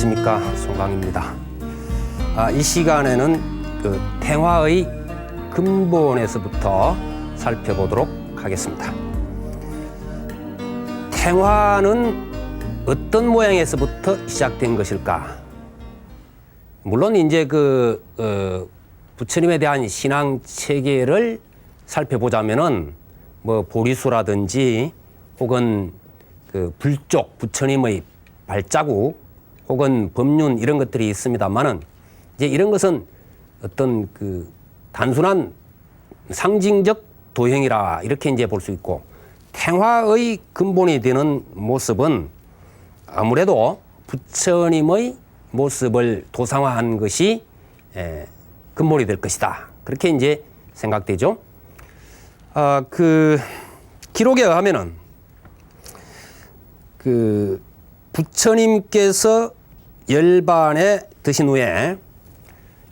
안녕하십니까 송강입니다. 아, 이 시간에는 그 태화의 근본에서부터 살펴보도록 하겠습니다. 태화는 어떤 모양에서부터 시작된 것일까? 물론 이제 그 어, 부처님에 대한 신앙 체계를 살펴보자면은 뭐 보리수라든지 혹은 그 불족 부처님의 발자국 혹은 법륜 이런 것들이 있습니다만은 이제 이런 것은 어떤 그 단순한 상징적 도형이라 이렇게 이제 볼 수 있고 태화의 근본이 되는 모습은 아무래도 부처님의 모습을 도상화한 것이 에, 근본이 될 것이다. 그렇게 이제 생각되죠. 아, 그 기록에 의하면은 그 부처님께서 열반에 드신 후에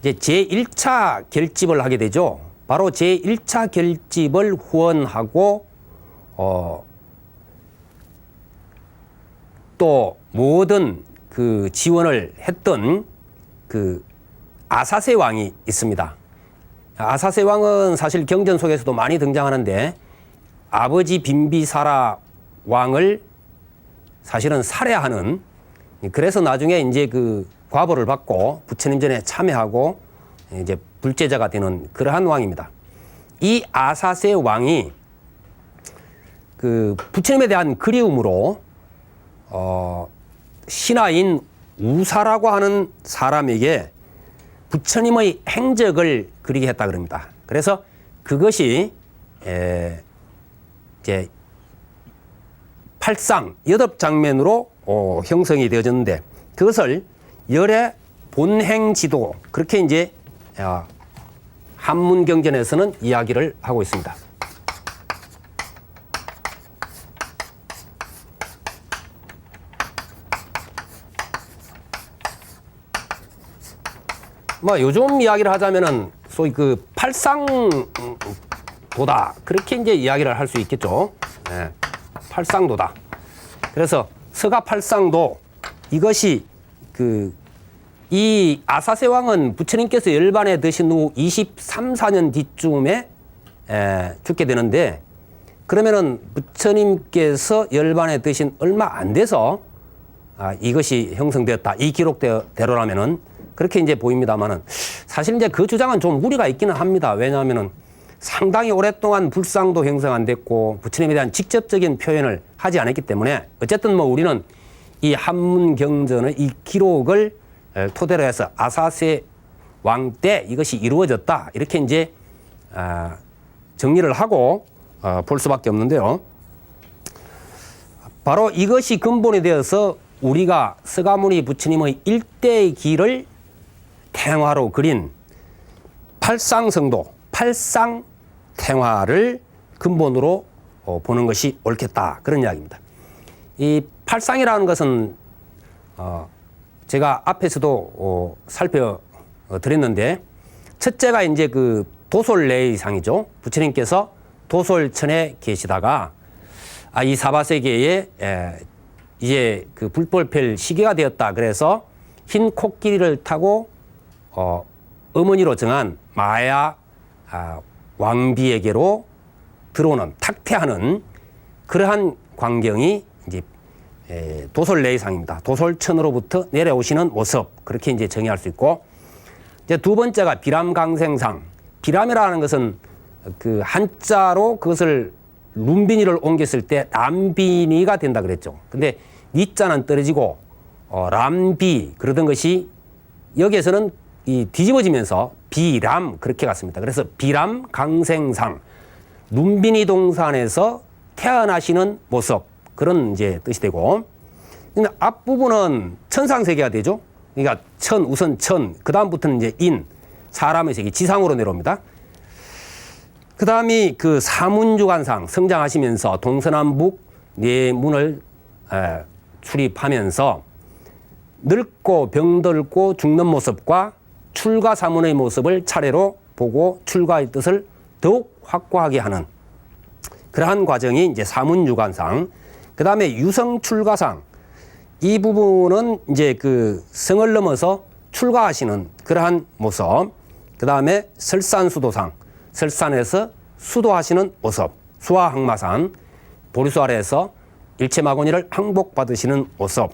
이제 제1차 결집을 하게 되죠. 바로 제1차 결집을 후원하고 어, 또 모든 그 지원을 했던 그 아사세 왕이 있습니다. 아사세 왕은 사실 경전 속에서도 많이 등장하는데 아버지 빈비사라 왕을 사실은 살해하는 그래서 나중에 이제 그 과보를 받고 부처님 전에 참여하고 이제 불제자가 되는 그러한 왕입니다. 이 아사세 왕이 그 부처님에 대한 그리움으로 어 신하인 우사라고 하는 사람에게 부처님의 행적을 그리게 했다 그럽니다. 그래서 그것이 에 이제 팔상 여덟 장면으로 어, 형성이 되어졌는데 그것을 열의 본행 지도 그렇게 이제 어, 한문 경전에서는 이야기를 하고 있습니다. 뭐 요즘 이야기를 하자면은 소위 그 팔상도다 그렇게 이제 이야기를 할 수 있겠죠. 예, 팔상도다. 그래서 서가 팔상도 이것이 그 이 아사세 왕은 부처님께서 열반에 드신 후 23, 4년 뒤쯤에 에, 죽게 되는데 그러면은 부처님께서 열반에 드신 얼마 안 돼서 아, 이것이 형성되었다. 이 기록대로라면은 그렇게 이제 보입니다만은 사실 이제 그 주장은 좀 무리가 있기는 합니다. 왜냐하면은 상당히 오랫동안 불상도 형성 안 됐고 부처님에 대한 직접적인 표현을 하지 않았기 때문에 어쨌든 뭐 우리는 이 한문 경전의 이 기록을 토대로 해서 아사세 왕 때 이것이 이루어졌다 이렇게 이제 아, 정리를 하고 어, 볼 수밖에 없는데요. 바로 이것이 근본이 되어서 우리가 서가모니 부처님의 일대의 길을 태화로 그린 팔상성도, 팔상태화를 근본으로 어, 보는 것이 옳겠다. 그런 이야기입니다. 이 팔상이라는 것은 어, 제가 앞에서도 어, 살펴드렸는데 첫째가 이제 그 도솔레이상이죠. 부처님께서 도솔천에 계시다가 아, 이 사바세계에 에, 이제 그 불법펠 시기가 되었다. 그래서 흰 코끼리를 타고 어, 어머니로 정한 마야 아, 왕비에게로 들어오는 탁태하는 그러한 광경이 이제 에, 도솔레이상입니다. 도솔천으로부터 내려오시는 모습 그렇게 이제 정의할 수 있고 이제 두 번째가 비람강생상. 비람이라는 것은 그 한자로 그것을 룸비니를 옮겼을 때 람비니가 된다 그랬죠. 근데 니자는 떨어지고 어, 람비 그러던 것이 여기에서는 이 뒤집어지면서 비람 그렇게 갔습니다. 그래서 비람 강생상 룸비니 동산에서 태어나시는 모습 그런 이제 뜻이 되고 근데 앞부분은 천상세계가 되죠. 그러니까 천 우선 천 그다음부터는 이제 인 사람의 세계 지상으로 내려옵니다. 그 다음이 그 사문주관상 성장하시면서 동서남북 네 문을 에, 출입하면서 늙고 병들고 죽는 모습과 출가 사문의 모습을 차례로 보고 출가의 뜻을 더욱 확고하게 하는 그러한 과정이 이제 사문 유관상. 그 다음에 유성 출가상. 이 부분은 이제 그 성을 넘어서 출가하시는 그러한 모습. 그 다음에 설산수도상, 설산에서 수도하시는 모습. 수화항마산, 보리수 아래에서 일체마고니를 항복받으시는 모습.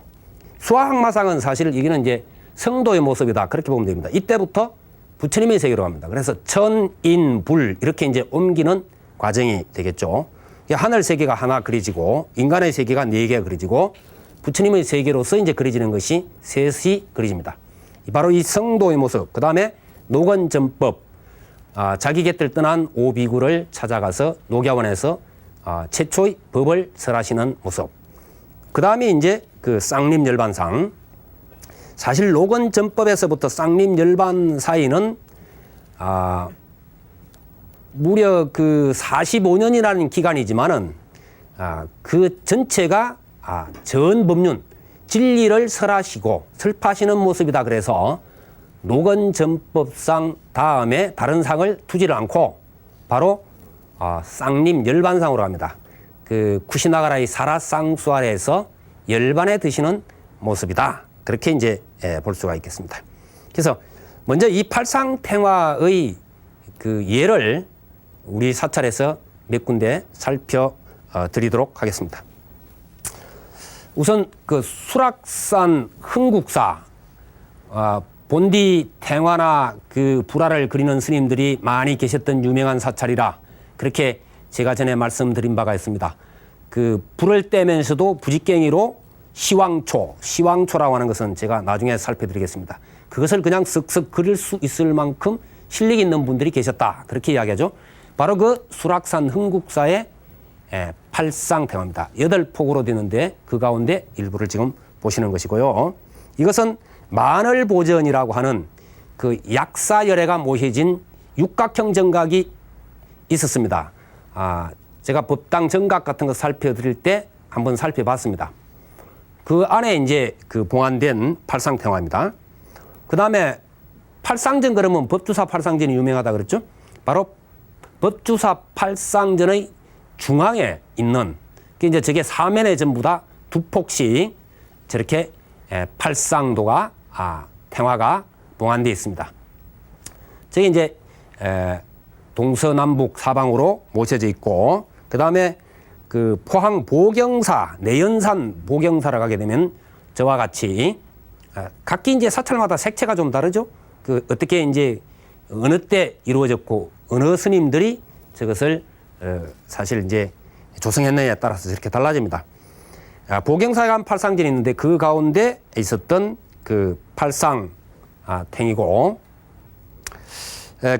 수화항마상은 사실 이게는 이제 성도의 모습이다. 그렇게 보면 됩니다. 이때부터 부처님의 세계로 갑니다. 그래서 천, 인, 불 이렇게 이제 옮기는 과정이 되겠죠. 하늘 세계가 하나 그려지고 인간의 세계가 네 개가 그려지고 부처님의 세계로서 이제 그려지는 것이 셋이 그려집니다. 바로 이 성도의 모습. 그 다음에 노건전법. 아, 자기 곁을 떠난 오비구를 찾아가서 녹야원에서 아, 최초의 법을 설하시는 모습. 그 다음에 이제 그 쌍림열반상. 사실 노건전법에서부터 쌍림 열반 사이는 아, 무려 그 45년이라는 기간이지만은 아, 그 전체가 아, 전법륜 진리를 설하시고 설파하시는 모습이다. 그래서 노건전법상 다음에 다른 상을 두지를 않고 바로 아, 쌍림 열반상으로 합니다. 그 쿠시나가라의 사라쌍수 아래에서 열반에 드시는 모습이다. 그렇게 이제 예, 볼 수가 있겠습니다. 그래서 먼저 이 팔상탱화의 그 예를 우리 사찰에서 몇 군데 살펴 어, 드리도록 하겠습니다. 우선 그 수락산 흥국사 어, 본디 탱화나 그 불화를 그리는 스님들이 많이 계셨던 유명한 사찰이라 그렇게 제가 전에 말씀드린 바가 있습니다. 그 불을 떼면서도 부직갱이로 시왕초, 시왕초라고 하는 것은 제가 나중에 살펴드리겠습니다. 그것을 그냥 쓱쓱 그릴 수 있을 만큼 실력 있는 분들이 계셨다. 그렇게 이야기하죠. 바로 그 수락산 흥국사의 예, 팔상대화입니다. 여덟 폭으로 되는데 그 가운데 일부를 지금 보시는 것이고요. 이것은 마늘보전이라고 하는 그 약사열애가 모셔진 육각형 정각이 있었습니다. 아, 제가 법당 정각 같은 거 살펴드릴 때 한번 살펴봤습니다. 그 안에 이제 그 봉안된 팔상탱화입니다. 그 다음에 팔상전 그러면 법주사 팔상전이 유명하다 그랬죠? 바로 법주사 팔상전의 중앙에 있는 그 이제 저게 사면에 전부 다 두 폭씩 저렇게 에, 팔상도가 아, 탱화가 봉안되어 있습니다. 저게 이제 에, 동서남북 사방으로 모셔져 있고 그 다음에 그 포항 보경사 내연산 보경사를 가게 되면 저와 같이 아, 각기 이제 사찰마다 색채가 좀 다르죠. 그 어떻게 이제 어느 때 이루어졌고 어느 스님들이 저것을 어, 사실 이제 조성했느냐에 따라서 이렇게 달라집니다. 아, 보경사에 간 팔상전이 있는데 그 가운데 있었던 그 팔상 아, 탱이고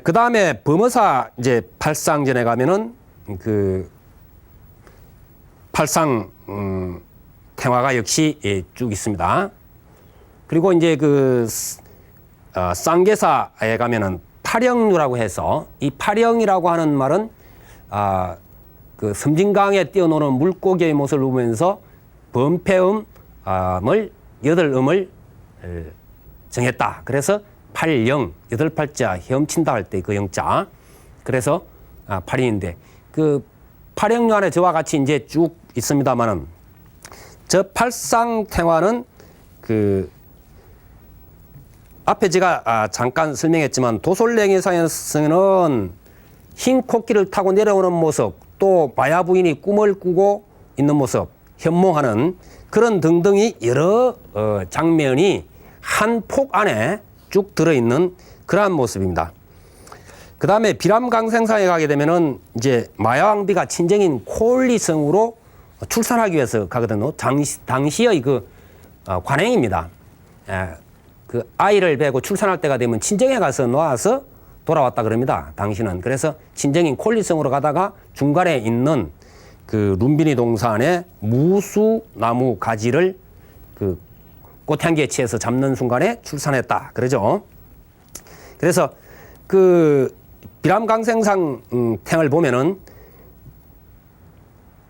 그 다음에 범어사 이제 팔상전에 가면은 그 팔상 음, 탱화가 역시 예, 쭉 있습니다. 그리고 이제 그 어, 쌍계사에 가면은 파령류라고 해서 이 파령이라고 하는 말은 아, 그 섬진강에 뛰어노는 물고기의 모습을 보면서 범패음을 여덟 음을 에, 정했다. 그래서 팔영 여덟 팔자 헤엄친다 할 때 그 영자 그래서 아, 팔인인데 그 팔영류 안에 저와 같이 이제 쭉 있습니다만은 저 팔상탱화는 그 앞에 제가 아, 잠깐 설명했지만 도솔랭이상에서는 흰 코끼를 타고 내려오는 모습 또 마야 부인이 꿈을 꾸고 있는 모습 현몽하는 그런 등등이 여러 어, 장면이 한 폭 안에 쭉 들어있는 그러한 모습입니다. 그 다음에 비람강생사에 가게 되면은 이제 마야왕비가 친정인 콜리성으로 출산하기 위해서 가거든요. 당시, 당시의 그 어, 관행입니다. 예, 그 아이를 베고 출산할 때가 되면 친정에 가서 놓아서 돌아왔다 그럽니다. 당신은 그래서 친정인 콜리성으로 가다가 중간에 있는 그 룸비니 동산에 무수 나무 가지를 그 꽃향기에 취해서 잡는 순간에 출산했다. 그러죠. 그래서 그 비람강생상 음, 탱을 보면은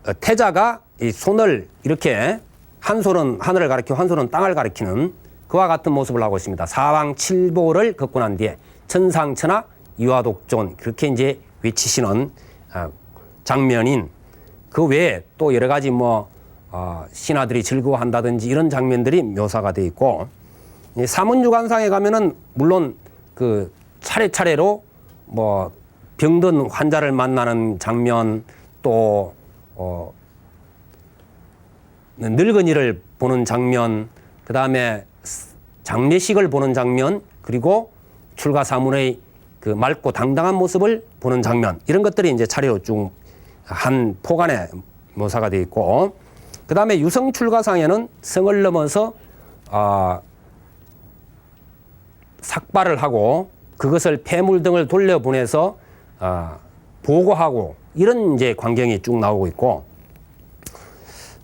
어, 태자가 이 손을 이렇게 한 손은 하늘을 가리키고 한 손은 땅을 가리키는 그와 같은 모습을 하고 있습니다. 사왕 칠보를 걷고 난 뒤에 천상천하 유화독존 그렇게 이제 외치시는 어, 장면인 그 외에 또 여러 가지 뭐 어, 신하들이 즐거워한다든지 이런 장면들이 묘사가 돼 있고 이 사문유관상에 가면은 물론 그 차례차례로 뭐 병든 환자를 만나는 장면 또 어, 늙은이를 보는 장면, 그 다음에 장례식을 보는 장면, 그리고 출가 사문의 그 맑고 당당한 모습을 보는 장면, 이런 것들이 이제 차례로 쭉 한 포간에 묘사가 되어 있고, 그 다음에 유성 출가상에는 성을 넘어서 아, 삭발을 하고 그것을 폐물 등을 돌려보내서 아, 보고하고 이런 이제 광경이 쭉 나오고 있고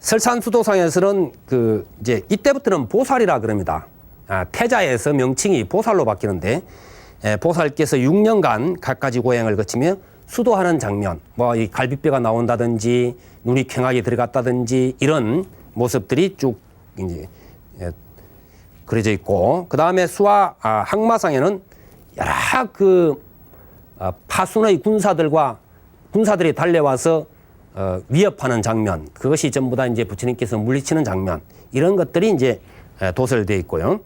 설산수도상에서는 그 이제 이때부터는 보살이라 그럽니다. 아, 태자에서 명칭이 보살로 바뀌는데 에, 보살께서 6년간 갖가지 고행을 거치며 수도하는 장면, 뭐 이 갈비뼈가 나온다든지 눈이 퀭하게 들어갔다든지 이런 모습들이 쭉 이제 에, 그려져 있고 그 다음에 수화 아, 항마상에는 여러 그 아, 파순의 군사들과 군사들이 달려와서 어, 위협하는 장면 그것이 전부 다 이제 부처님께서 물리치는 장면 이런 것들이 이제 에, 도설되어 있고요.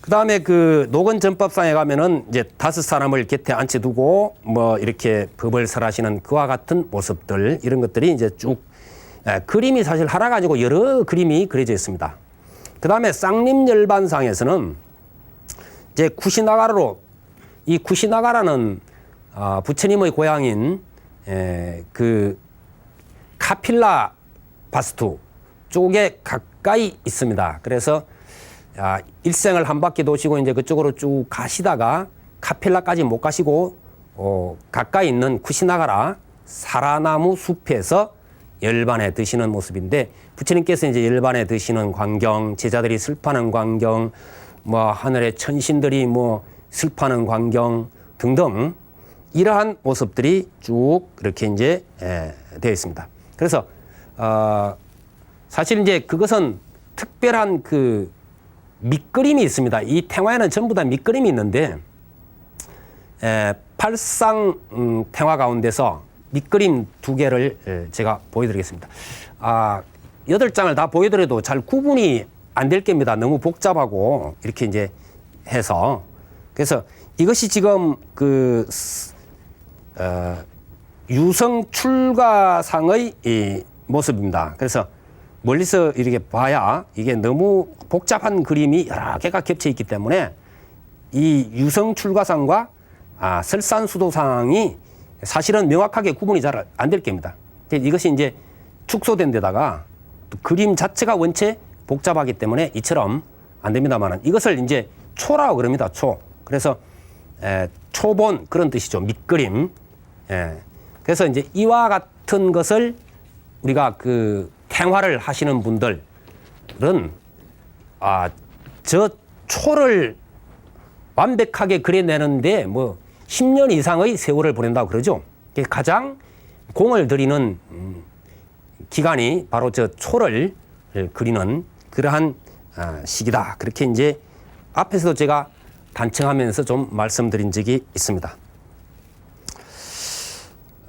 그 다음에 그 노건 전법상에 가면은 이제 다섯 사람을 곁에 앉혀두고 뭐 이렇게 법을 설하시는 그와 같은 모습들 이런 것들이 이제 쭉 에, 그림이 사실 하나 가지고 여러 그림이 그려져 있습니다. 그 다음에 쌍림열반상에서는 이제 쿠시나가라로 이 쿠시나가라는 아, 부처님의 고향인 에, 그 카필라 바스투 쪽에 가까이 있습니다. 그래서 아, 일생을 한 바퀴 도시고 이제 그쪽으로 쭉 가시다가 카필라까지 못 가시고 어, 가까이 있는 쿠시나가라 사라나무 숲에서 열반에 드시는 모습인데 부처님께서 이제 열반에 드시는 광경, 제자들이 슬퍼하는 광경, 뭐 하늘의 천신들이 뭐 슬퍼하는 광경 등등 이러한 모습들이 쭉 이렇게 이제 에, 되어 있습니다. 그래서 어, 사실 이제 그것은 특별한 그 밑그림이 있습니다. 이 탱화에는 전부 다 밑그림이 있는데 에, 팔상 음, 탱화 가운데서 밑그림 두 개를 에, 제가 보여드리겠습니다. 아, 여덟 장을 다 보여드려도 잘 구분이 안 될 겁니다. 너무 복잡하고 이렇게 이제 해서 그래서 이것이 지금 그 어, 유성 출가상의 이 모습입니다. 그래서 멀리서 이렇게 봐야 이게 너무 복잡한 그림이 여러 개가 겹쳐 있기 때문에 이 유성 출가상과 아, 설산 수도상이 사실은 명확하게 구분이 잘 안 될 겁니다. 이것이 이제 축소된 데다가 또 그림 자체가 원체 복잡하기 때문에 이처럼 안 됩니다만은 이것을 이제 초라고 그럽니다. 초. 그래서 에, 초본 그런 뜻이죠. 밑그림. 예. 그래서 이제 이와 같은 것을 우리가 그 탱화를 하시는 분들은 아, 저 초를 완벽하게 그려내는데 뭐 10년 이상의 세월을 보낸다고 그러죠. 가장 공을 들이는 음, 기간이 바로 저 초를 그리는 그러한 아, 시기다. 그렇게 이제 앞에서도 제가 단청하면서 좀 말씀드린 적이 있습니다.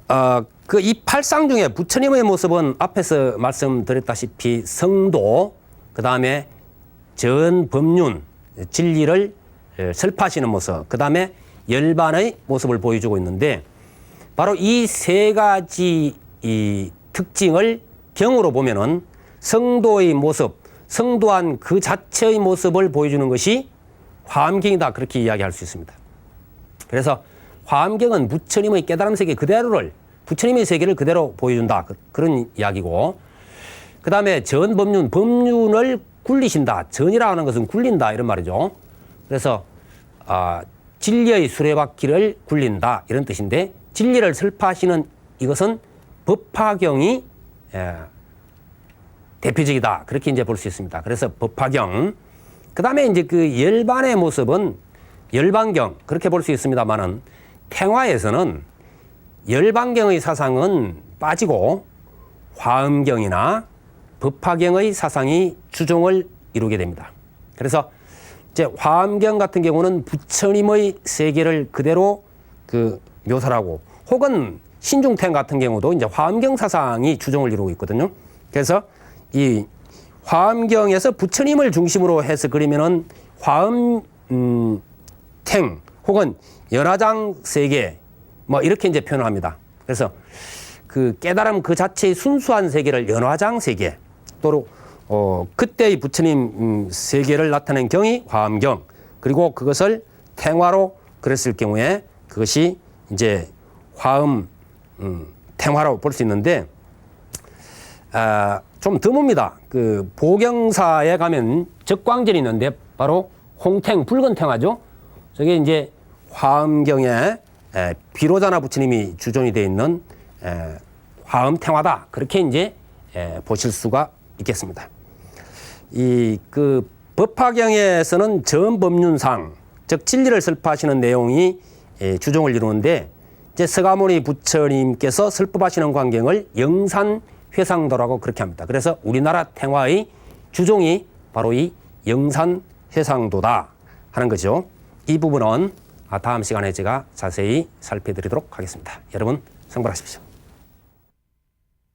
어, 그 이 팔상 중에 부처님의 모습은 앞에서 말씀드렸다시피 성도, 그 다음에 전 법륜, 진리를 설파하시는 모습, 그 다음에 열반의 모습을 보여주고 있는데 바로 이 세 가지 이 특징을 경으로 보면은 성도의 모습, 성도한 그 자체의 모습을 보여주는 것이 화엄경이다 그렇게 이야기할 수 있습니다. 그래서 화엄경은 부처님의 깨달음 세계 그대로를 부처님의 세계를 그대로 보여준다. 그, 런 이야기고. 그 다음에 전법륜 법륜을 굴리신다. 전이라 하는 것은 굴린다. 이런 말이죠. 그래서 아, 진리의 수레바퀴를 굴린다. 이런 뜻인데 진리를 설파하시는 이것은 법화경이 예, 대표적이다. 그렇게 이제 볼 수 있습니다. 그래서 법화경. 그 다음에 이제 그 열반의 모습은 열반경. 그렇게 볼 수 있습니다만은 탱화에서는 열반경의 사상은 빠지고 화엄경이나 법화경의 사상이 주종을 이루게 됩니다. 그래서 이제 화엄경 같은 경우는 부처님의 세계를 그대로 그 묘사하고 혹은 신중탱 같은 경우도 이제 화엄경 사상이 주종을 이루고 있거든요. 그래서 이 화엄경에서 부처님을 중심으로 해서 그리면은 화엄 음, 탱 혹은 연화장 세계 뭐 이렇게 이제 표현을 합니다. 그래서 그 깨달음 그 자체의 순수한 세계를 연화장 세계 또로 어 그때의 부처님 음, 세계를 나타낸 경이 화엄경 그리고 그것을 탱화로 그랬을 경우에 그것이 이제 화음 음, 탱화라고 볼수 있는데 아, 좀 드뭅니다. 그 보경사에 가면 적광전이 있는데 바로 홍탱 붉은 탱화죠. 저게 이제 화엄경에 에, 비로자나 부처님이 주존이 되어 있는 에, 화엄탱화다. 그렇게 이제 에, 보실 수가 있겠습니다. 이 그 법화경에서는 전법륜상 즉 진리를 설파하시는 내용이 에, 주종을 이루는데 이제 서가모니 부처님께서 설법하시는 광경을 영산 회상도라고 그렇게 합니다. 그래서 우리나라 탱화의 주종이 바로 이 영산 회상도다 하는 거죠. 이 부분은 아, 다음 시간에 제가 자세히 살펴드리도록 하겠습니다. 여러분 성불하십시오.